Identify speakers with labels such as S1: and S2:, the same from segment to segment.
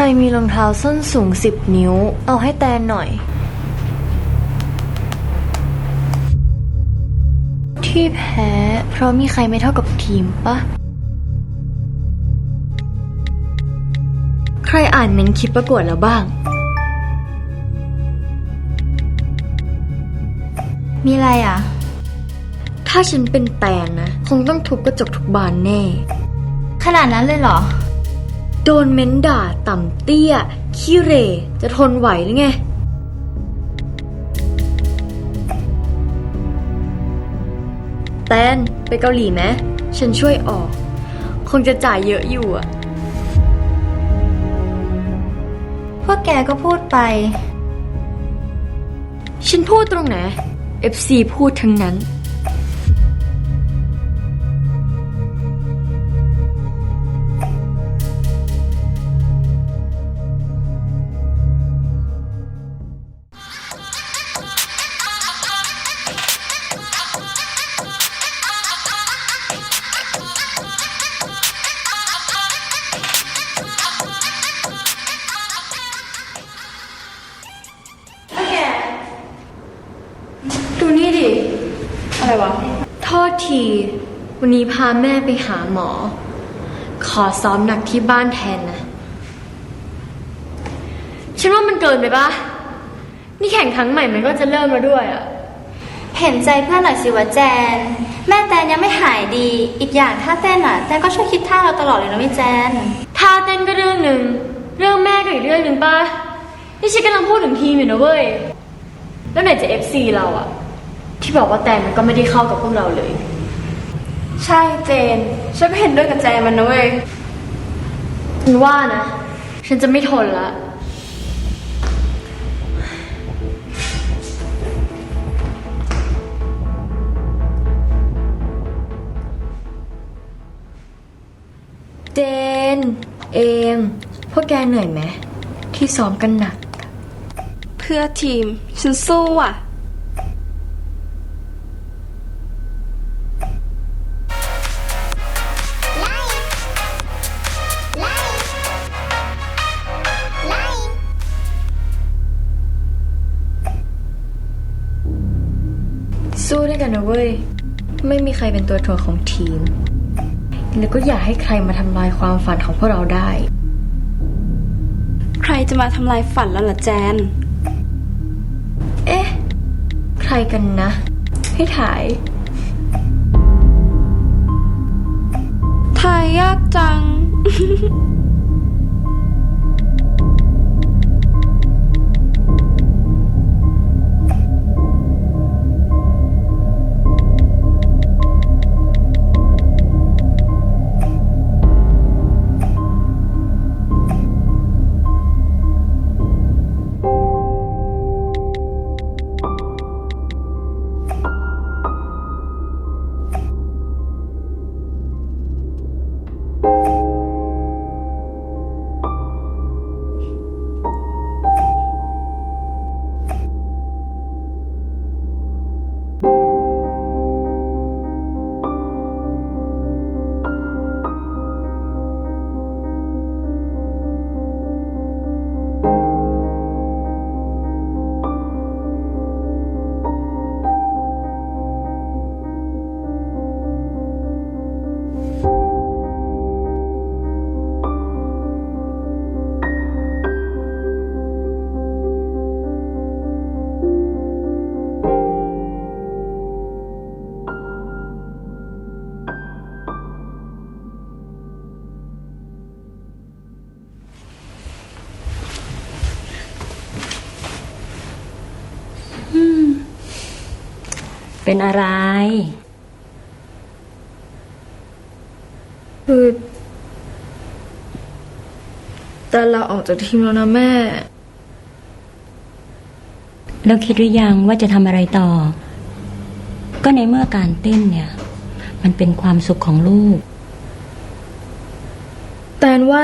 S1: รมีรองเท้าส้นสูงสิบนิ้ว เอาให้แตนหน่อย ที่แพ้ เพราะมีใครไม่เท่ากับทีมปะใครอ่านเมนต์คลิปประกวดแล้วบ้าง
S2: มีอะไรอะ
S1: ถ้าฉันเป็นแตนนะ คงต้องทุบกระจกทุกบานแน่
S2: ขนาดนั้นเลยเหรอ
S1: โดนเม้นด่าต่ำเตี้ยขี้เหรจะทนไหวหรือไง แตนไปเกาหลีไหมฉันช่วยออก คงจะจ่ายเยอะอยู่อะ
S2: พวกแกก็พูดไป
S1: ฉันพูดตรงไหน FC พูดทั้งนั้น ทษทีวันนี้พาแม่ไปหาหมอ ขอซ้อมหนักที่บ้านแทนนะ ฉันว่ามันเกินไปปะนี่แข่งครั้งใหม่มันก็จะเริ่มแล้วด้วยอะ
S2: เห็นใจเพื่อนหน่อยสิวะแจน แม่แตนยังไม่หายดี อีกอย่างถ้าเต้นอะแตนก็ช่วยคิดท่าเราตลอดเลยนะไม่แจน
S1: ท่าเต้นก็เรื่องหนึ่ง เรื่องแม่ก็อีกเรื่องหนึ่งปะนี่ฉันกำลังพูดถึงทีมอยู่นะเว้ย แล้วไหนจะ FC เราอะที่บอกว่าแตนมันก็ไม่ได้เข้ากับพวกเราเลย
S3: ใช่เจน ฉันก็เห็นด้วยกับแจมันนะเว้ย
S1: ฉันว่านะ ฉันจะไม่ทนละ เจน เองพวกแกเหนื่อยไหมที่ซ้อมกันหนัก
S3: เพื่อทีม ฉันสู้อะ
S1: ไม่มีใครเป็นตัวถ่วงของทีม แล้วก็อย่าให้ใครมาทำลายความฝันของพวกเราได้
S3: ใครจะมาทำลายฝันแล้วล่ะแจน
S1: เอ๊ะ ใครกันนะ ให้ถ่าย
S3: ทายยากจัง
S4: เป็นอะไร
S5: คือ แต่เราออกจากทีมแล้วนะแม่
S4: แล้วคิดหรือยังว่าจะทำอะไรต่อ ก็ในเมื่อการเต้นเนี่ย มันเป็นความสุขของลูก
S5: แตนว่า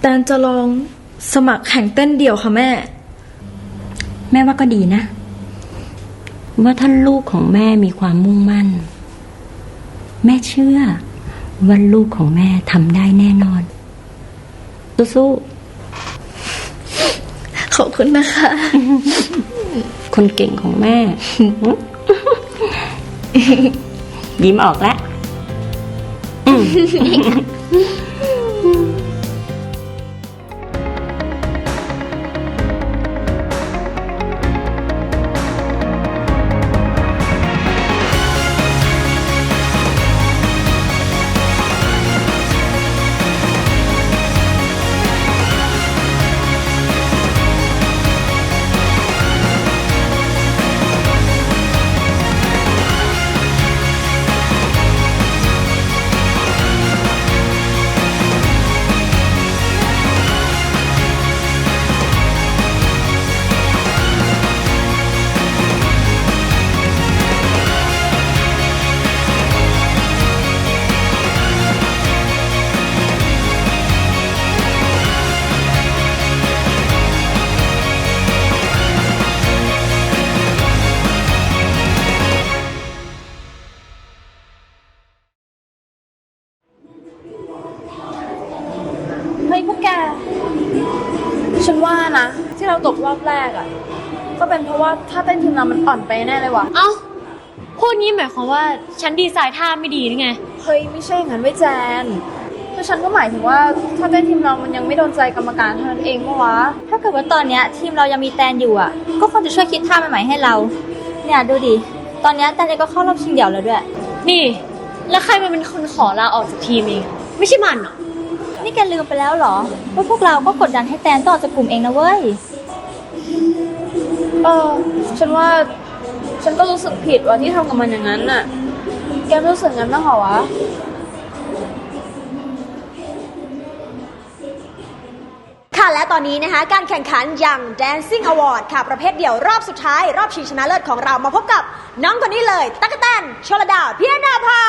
S5: แตนจะลองสมัครแข่งเต้นเดี่ยวค่ะแม่
S4: แม่ว่าก็ดีนะ ว่าถ้าลูกของแม่มีความมุ่งมั่น แม่เชื่อว่าลูกของแม่ทำได้แน่นอน สู้
S5: ขอบคุณนะคะ
S4: ๆคนเก่งของแม่ ยิ้มออกแล้ว
S5: ถ้าเต้นทีมเรามันอ่อนไปแน่เลยว่ะ
S6: เอ้าพูดงี้หมายความว่าฉันดีไซน์ท่าไม่ดีนี่ไง
S5: เฮ้ยไม่ใช่อย่างนั้นเว้ยแจนคือฉันก็หมายถึงว่าถ้าเต้นทีมเรามันยังไม่โดนใจกรรมการเท่านั้นเองปะวะ
S7: ถ้าเกิดว่าตอนเนี้ยทีมเรายังมีแตนอยู่อะ ก็คงจะช่วยคิดท่าใหม่ๆให้เรา เนี่ยดูดิ ตอนเนี้ยแตนเองก็เข้ารอบชิงเดี่ยวแล้วด้วย
S6: นี่ แล้วใครมาเป็นคนขอลาออกจากทีมเอง ไม่ใช่มันเหรอ
S7: นี่แกลืมไปแล้วเหรอว่าพวกเราก็กดดันให้แตนต้องออกจากกลุ่มเองนะเว้ย
S5: เออ ฉันว่า ฉันก็รู้สึกผิดว่าที่ทำกับมันอย่างนั้นน่ะ แกรู้สึกงั้นบ้างเหรอวะ
S8: ค่ะและตอนนี้นะคะการแข่งขันอย่าง Dancing Award ค่ะ ประเภทเดี่ยวรอบสุดท้าย รอบชิงชนะเลิศของเรามาพบกับน้องคนนี้เลย ตั๊กแตนชลดาเพียรนาภา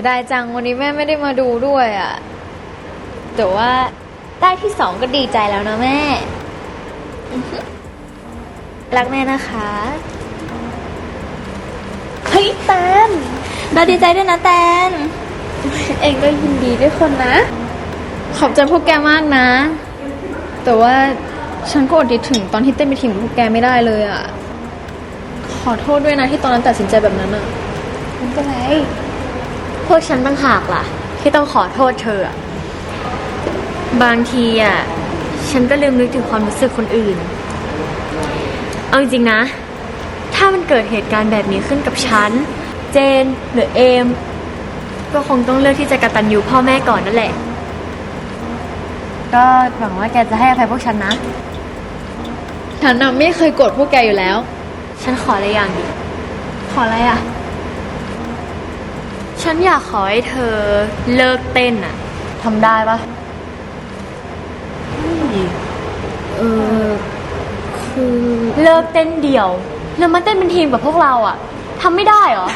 S5: ยดายจังวันนี้แม่ไม่ได้มาดูด้วยอะ
S7: แต่ว่าได้ที่สองก็ดีใจแล้วนะแม่ รักแม่นะคะ
S5: เฮ้ยแตน
S7: เราดีใจด้วยนะแตน
S5: เองก็ยินดีด้วยคนนะ ขอบใจพวกแกมากนะ แต่ว่าฉันก็อดคิถึงตอนที่เต้นไปนทีมพวกแกไม่ได้เลยอะ ขอโทษด้วยนะที่ตอนนั้นตัดสินใจแบบนั้นอะไม่เป็นไร
S6: วกฉันต่างหากล่ะ ที่ต้องขอโทษเธออะบางทีอะฉันก็ลืมนึกถึงความรู้สึกคนอื่น เอาจริงๆนะ ถ้ามันเกิดเหตุการณ์แบบนี้ขึ้นกับฉัน เจนหรือเอม ก็คงต้องเลือกที่จะกระตันยูพ่อแม่ก่อนนั่นแหละ ก็หวังว่าแกจะให้อภัยพวกฉันนะ
S5: ฉันน่ะไม่เคยโกรธพวกแกอยู่แล้ว
S6: ฉันขออะไรอย่างดิ
S5: ขออะไรอะ
S6: ฉันอยากขอให้เธอเลิกเต้นอะทำได้ปะ
S5: เออคือ
S6: เลิกเต้นเดี่ยว แล้วมาเต้นเป็นทีมกับพวกเราอะทำไม่ได้เหรอ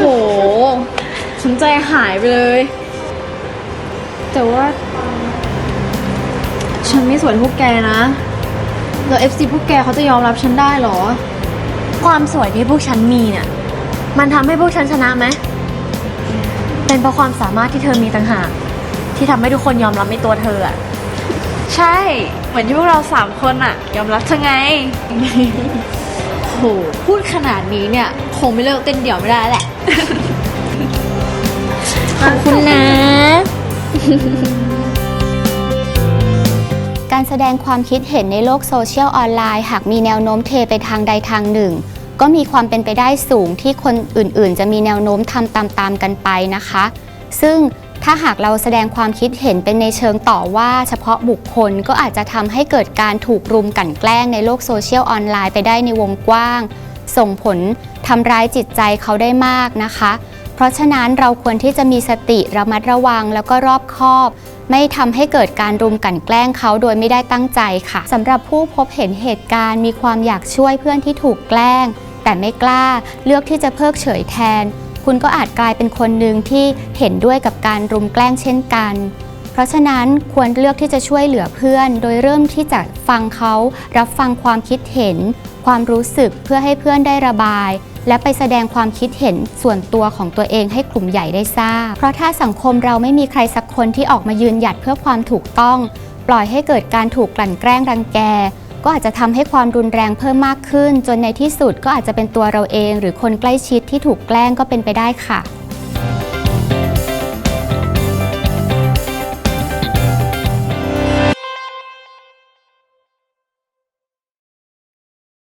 S5: โหฉันใจหายไปเลย แต่ว่า ฉันไม่สวยพวกแกนะ แล้ว FC พวกแกเขาจะยอมรับฉันได้เหรอ
S6: ความสวยที่พวกฉันมีเนี่ย มันทำให้พวกฉันชนะไหม เป็นเพราะความสามารถที่เธอมีต่างหากทที่ทำให้ทุกคนยอมรับในตัวเธออะ
S5: ใช่ เหมือนที่พวกเราสามคนอะยอมรับเธอไง โห พูดขนาดนี้เนี่ย คงไม่เลิกเต้นเดี่ยวไม่ได้แหละ
S6: ขอบคุณนะ
S7: การแสดงความคิดเห็นในโลกโซเชียลออนไลน์ หากมีแนวโน้มเทไปทางใดทางหนึ่ง ก็มีความเป็นไปได้สูงที่คนอื่นๆ จะมีแนวโน้มทำตามๆกันไปนะคะ ซึ่งถ้าหากเราแสดงความคิดเห็นเป็นในเชิงต่อว่าเฉพาะบุคคลก็อาจจะทำให้เกิดการถูกรุมกลั่นแกล้งในโลกโซเชียลออนไลน์ไปได้ในวงกว้าง ส่งผลทำร้ายจิตใจเขาได้มากนะคะ เพราะฉะนั้นเราควรที่จะมีสติระมัดระวังแล้วก็รอบคอบ ไม่ทำให้เกิดการรุมกลั่นแกล้งเขาโดยไม่ได้ตั้งใจค่ะสำหรับผู้พบเห็นเหตุการณ์มีความอยากช่วยเพื่อนที่ถูกแกล้ง แต่ไม่กล้าเลือกที่จะเพิกเฉยแทน คุณก็อาจกลายเป็นคนหนึ่งที่เห็นด้วยกับการรุมแกล้งเช่นกัน เพราะฉะนั้นควรเลือกที่จะช่วยเหลือเพื่อน โดยเริ่มที่จะฟังเขา รับฟังความคิดเห็น ความรู้สึกเพื่อให้เพื่อนได้ระบาย และไปแสดงความคิดเห็นส่วนตัวของตัวเองให้กลุ่มใหญ่ได้ทราบ เพราะถ้าสังคมเราไม่มีใครสักคนที่ออกมายืนหยัดเพื่อความถูกต้อง ปล่อยให้เกิดการถูกกลั่นแกล้งรังแก ก็อาจจะทำให้ความรุนแรงเพิ่มมากขึ้น จนในที่สุดก็อาจจะเป็นตัวเราเอง หรือคนใกล้ชิดที่ถูกแกล้งก็เป็นไปได้ค่ะ